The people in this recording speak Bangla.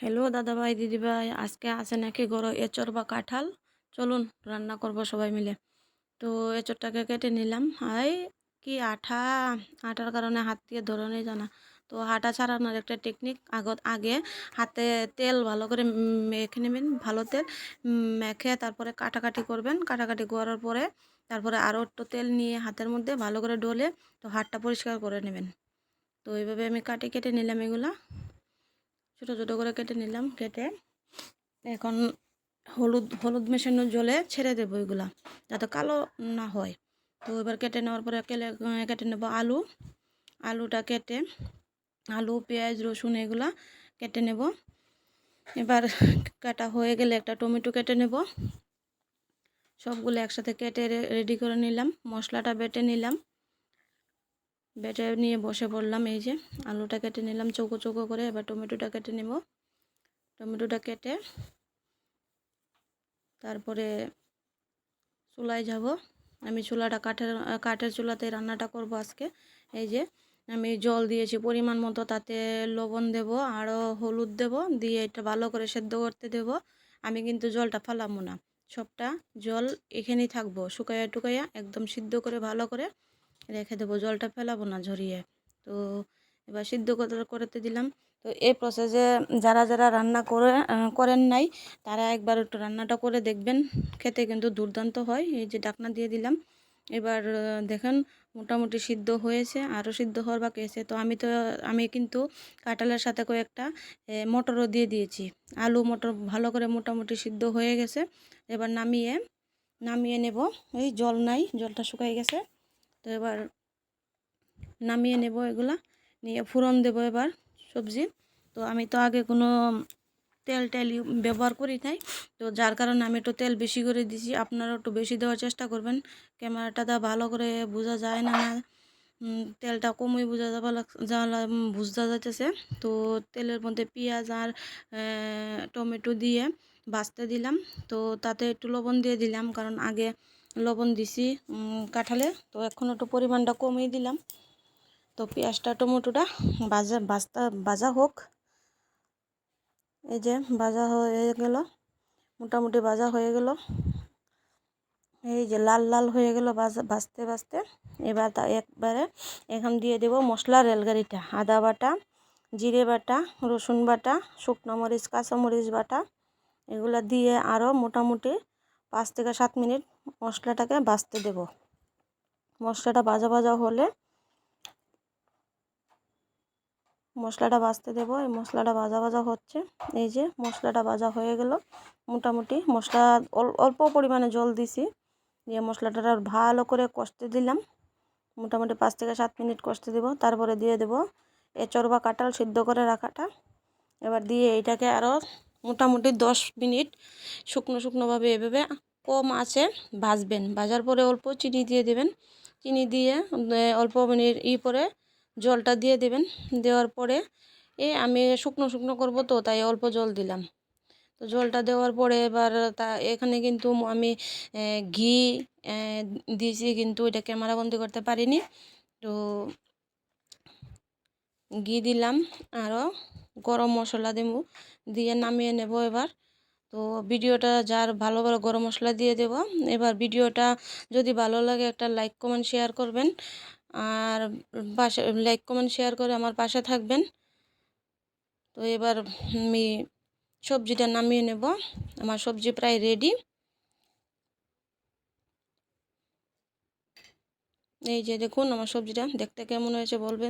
হ্যালো দাদা দাদাভাই, দিদিভাই, আজকে আছে নাকি গরো এঁচড় বা কাঁঠাল? চলুন রান্না করব সবাই মিলে। তো এঁচড়টাকে কেটে নিলাম। হাই, কি আঠা? আঠার কারণে হাত দিয়ে ধরনে জানা। তো আটা ছাড়ানোর একটা টেকনিক আগত, আগে হাতে তেল ভালো করে মেখে নেবেন, ভালো তেল, মেখে তারপরে কাটাকাটি করবেন। কাটাকাটি করার পরে তারপরে আরও একটু তেল নিয়ে হাতের মধ্যে ভালো করে ডলে তো হাতটা পরিষ্কার করে নেবেন। তো এইভাবে আমি কাটে কেটে নিলাম এগুলা। ছোটো ছোটো করে কেটে নিলাম, কেটে এখন হলুদ হলুদ মেশানো জলে ছেড়ে দেবো এগুলা, যাতে কালো না হয়। তো এবার কেটে নেওয়ার পরে কেলে কেটে নেব আলু। আলুটা কেটে, আলু, পেঁয়াজ, রসুন এগুলা কেটে নেব। এবার কাটা হয়ে গেলে একটা টমেটো কেটে নেব। সবগুলো একসাথে কেটে রেডি করে নিলাম, মশলাটা বেটে নিলাম। বেটে নিয়ে বসে পড়লাম, এই যে আলুটা কেটে নিলাম, চৌকো চৌকো করে। এবার টমেটোটা কেটে নেব। টমেটোটা কেটে তারপরে চুলায় যাব। আমি চুলাটা কাঠের কাঠের চুলাতে রান্নাটা করব আজকে। এই যে আমি জল দিয়েছি পরিমাণ মতো, তাতে লবণ দেব, আরও হলুদ দেব, দিয়ে এটা ভালো করে সেদ্ধ করতে দেব। আমি কিন্তু জলটা ফালাবো না। সবটা জল এখানেই থাকব শুকাইয়া টুকাইয়া একদম সিদ্ধ করে, ভালো করে রেখে দেবো, জলটা ফেলাবো না ঝরিয়ে। তো এবার সিদ্ধ করতে দিলাম। তো এই প্রসেসে যারা যারা রান্না করে করেন নাই, তারা একবার একটু রান্নাটা করে দেখবেন। খেতে কিন্তু দুর্দান্ত হয়, এই যে ডাকনা দিয়ে দিলাম। এবার দেখেন মোটামুটি সিদ্ধ হয়েছে, আরও সিদ্ধ হওয়ার বাকি আছে। তো আমি তো, আমি কিন্তু কাঁঠালের সাথে কয়েকটা মটরও দিয়ে দিয়েছি। আলু, মটর ভালো করে মোটামুটি সিদ্ধ হয়ে গেছে। এবার নামিয়ে নামিয়ে নেব। ওই জল নাই, জলটা শুকাই গেছে। তো এবার নামিয়ে নেব এগুলা, নিয়ে ফুরন দেব এবার সবজি। তো আমি তো আগে কোনো তেল টেল ব্যবহার করি নাই, তো যার কারণে আমি একটু তেল বেশি করে দিছি। আপনারা একটু বেশি দেওয়ার চেষ্টা করবেন, ক্যামেরাটা দা ভালো করে বোঝা যায় না না তেলটা কমই বোঝা যাওয়া যাওয়া বুঝতে যাইতেছে। তো তেলের মধ্যে পেঁয়াজ আর টমেটো দিয়ে বাছতে দিলাম। তো তাতে একটু লবণ দিয়ে দিলাম, কারণ আগে লবণ দিছি কাঁঠালে। তো এখন একটু পরিমাণটা কমিয়ে দিলাম। তো পেঁয়াজটা, টমেটোটা বাজা বাস্তা বাজা হোক। এই যে ভাজা হয়ে গেল, মোটামুটি ভাজা হয়ে গেল। এই যে লাল লাল হয়ে গেল বাজতে বাজতে এবার তা একবারে এখন দিয়ে দেব মশলা রেলগাড়িটা। আদা বাটা, জিরে বাটা, রসুন বাটা, শুকনো মরিচ কাঁচামরিচ বাটা। এগুলো দিয়ে আরও মোটামুটি পাঁচ থেকে সাত মিনিট মশলাটাকে বাছতে দেব। মশলাটা ভাজা ভাজা হলে মশলাটা বাছতে দেবো। এই মশলাটা ভাজা ভাজা হচ্ছে। এই যে মশলাটা ভাজা হয়ে গেল। মোটামুটি মশলা অল্প পরিমাণে জল দিছি। দিয়ে মশলাটা ভালো করে কষতে দিলাম। মোটামুটি পাঁচ থেকে সাত মিনিট কষতে দেব। তারপরে দিয়ে দেব এচর বা কাঁঠাল সিদ্ধ করে রাখাটা। এবার দিয়ে এইটাকে আরও মোটামুটি দশ মিনিট শুকনো শুকনোভাবে এভাবে কম আছে, ভাজবেন। ভাজার পরে অল্প চিনি দিয়ে দেবেন। চিনি দিয়ে অল্প মিনিট ই পরে জলটা দিয়ে দেবেন। দেওয়ার পরে, এ, আমি শুকনো শুকনো করব তো, তাই অল্প জল দিলাম। তো জলটা দেওয়ার পরে এবার তা, এখানে কিন্তু আমি ঘি দিয়েছি, কিন্তু এটা ক্যামেরাবন্দি করতে পারিনি। তো ঘি দিলাম আরও গরম মশলা দেবো, দিয়ে নামিয়ে নেব এবার। তো ভিডিওটা যার ভালো ভালো গরম মশলা দিয়ে দেব। এবার ভিডিওটা যদি ভালো লাগে একটা লাইক, কমেন্ট, শেয়ার করবেন। আর পাশে লাইক, কমেন্ট, শেয়ার করে আমার পাশে থাকবেন। তো এবার আমি সবজিটা নামিয়ে নেব। আমার সবজি প্রায় রেডি এই যে দেখুন আমার সবজিটা দেখতে কেমন হয়েছে বলবেন?